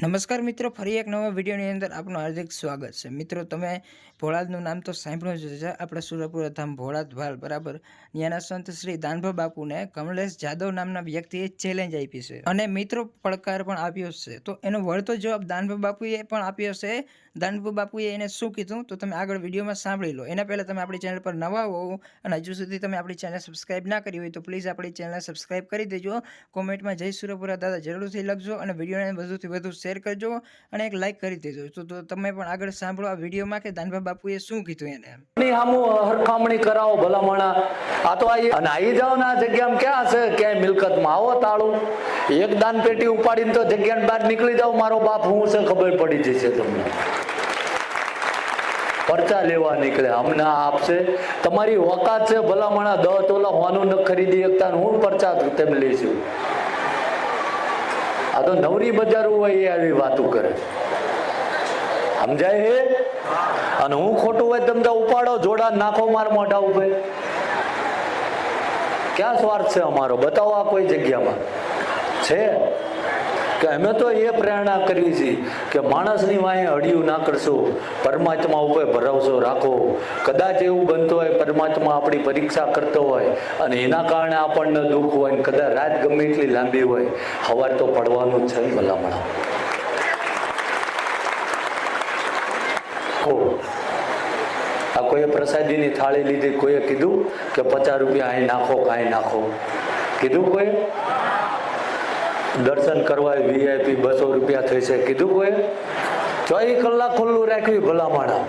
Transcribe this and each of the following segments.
નમસ્કાર મિત્રો, ફરી એક નવા વિડીયોની અંદર આપનું હાર્દિક સ્વાગત છે. મિત્રો, તમે ભોળાદનું નામ તો સાંભળ્યું જ છે આપણે સુરપુરા ધામ ભોળાદ ભાલ બરાબર ત્યાંના સંત શ્રી દાનભા બાપુને કમલેશ જાદવ નામના વ્યક્તિએ ચેલેન્જ આપી છે અને મિત્રો પડકાર પણ આપ્યો છે. તો એનો વળતો જવાબ દાનભા બાપુએ પણ આપ્યો છે. દાનભા બાપુએ એને શું કીધું? તો તમે આગળ વિડીયોમાં સાંભળી લો. એના પહેલાં તમે આપણી ચેનલ પર નવા હો અને હજુ સુધી તમે આપણી ચેનલ સબસ્ક્રાઇબ ના કરી હોય તો પ્લીઝ આપણી ચેનલ સબસ્ક્રાઇબ કરી દેજો. કોમેન્ટમાં જય સુરપુરા દાદા જરૂરથી લખજો અને વિડીયોને વધુથી વધુ શેર કરજો અને એક લાઇક કરી દેજો. તો તમે પણ આગળ સાંભળો આ વિડીયોમાં કે દાનભા બાપુએ શું કીધું એને. હામું હરખામણી કરાવો ભલામણા. આ તો અને આવી જાઓ ને જગ્યામાં ક્યાં છે ક્યાંય મિલકતમાં આવો તાળું. એક દાન પેટી ઉપાડીને તો જગ્યાની બહાર નીકળી જાવ મારો બાપ હું છે ખબર પડી જશે તમને. પરચા લેવા નીકળે, અમને આપશે. તમારી ઓકાત છે ભલામણા દસ તોલા હોવાનું ન ખરીદી શકતા હું પરચા તેમ લઈશું. આ તો નવરી બજારું હોય એ આવી વાતો કરે સમજાય હે? અને હું ખોટું હોય તમે ઉપાડો, જોડા નાખો, માર મોઢા ઉપર. ક્યાં સ્વાર્થ છે અમારો? બતાવો આ કોઈ જગ્યામાં. છે? કે અમે તો એ પ્રેરણા કરી છે કે માણસની વાંહે અડિયું ના કરશો, પરમાત્મા ઉપર ભરોસો રાખો. કદાચ એવું બનતું હોય, પરમાત્મા આપણી પરીક્ષા કરતો હોય અને એના કારણે આપણને દુઃખ હોય ને કદાચ રાત ગમે એટલી લાંબી હોય, હવાર તો પડવાનું જ છે ભલામણા. આ કોઈએ પ્રસાદીની થાળી લીધી, કોઈએ કીધું કે પચાસ રૂપિયા અહીં નાખો, કાંઈ નાખો. કીધું કોઈ દર્શન કરવા વીઆઈપી બસો રૂપિયા થશે કીધું કોઈ? ચોવીસ કલાક ખુલ્લું રાખ્યું ભલામણા.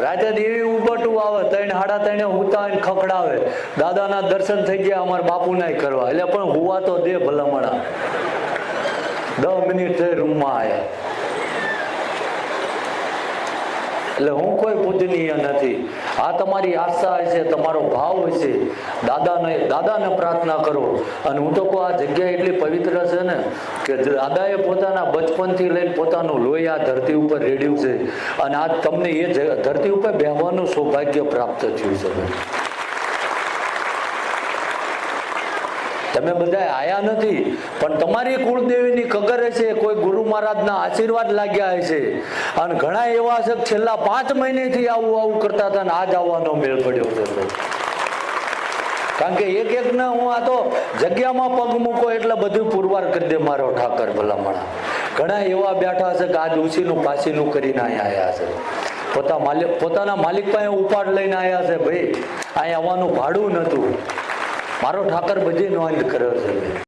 રાતે દેવી ઉબટું આવે, ત્રણ હાડા ત્રણે હુતા ખખડાવે. દાદાના દર્શન થઈ ગયા, અમારા બાપુના કરવા. એટલે પણ હુવા તો દે ભલામણા. દસ મિનિટ થઈ રૂમમાં આવ્યા એટલે હું કોઈ પૂજનીય નથી. આ તમારી આશા હશે, તમારો ભાવ હશે. દાદાને દાદાને પ્રાર્થના કરો. અને હું તો કહું, આ જગ્યા એટલી પવિત્ર છે ને કે દાદાએ પોતાના બચપનથી લઈને પોતાનું લોહી આ ધરતી ઉપર રેડ્યું છે. અને આ તમને એ ધરતી ઉપર બેહવાનું સૌભાગ્ય પ્રાપ્ત થયું છે. તમે બધા આયા નથી. પણ તમારી કુળદેવીની કગર હશે કોઈ ગુરુ મહારાજના આશીર્વાદ લાગ્યા હશે. અને ઘણા એવા છે છેલ્લા પાંચ મહિનેથી આવું આવું કરતા હતા ને આજ આવવાનો મેળ પડ્યો છે કારણ કે એક એક ને હું આ તો જગ્યામાં પગ મૂકો એટલે બધું પુરવાર કરી દે મારો ઠાકર ભલામણા. ઘણા એવા બેઠા છે કે આજ ઉછીનું પાસીનું કરીને અહીંયા આવ્યા છે. પોતા માલિક પોતાના માલિક પાસે ઉપાડ લઈને આવ્યા છે ભાઈ. અહીંયા આવવાનું ભાડું નહોતું. મારો ઠાકર બધે નોંધ કર્યો છે.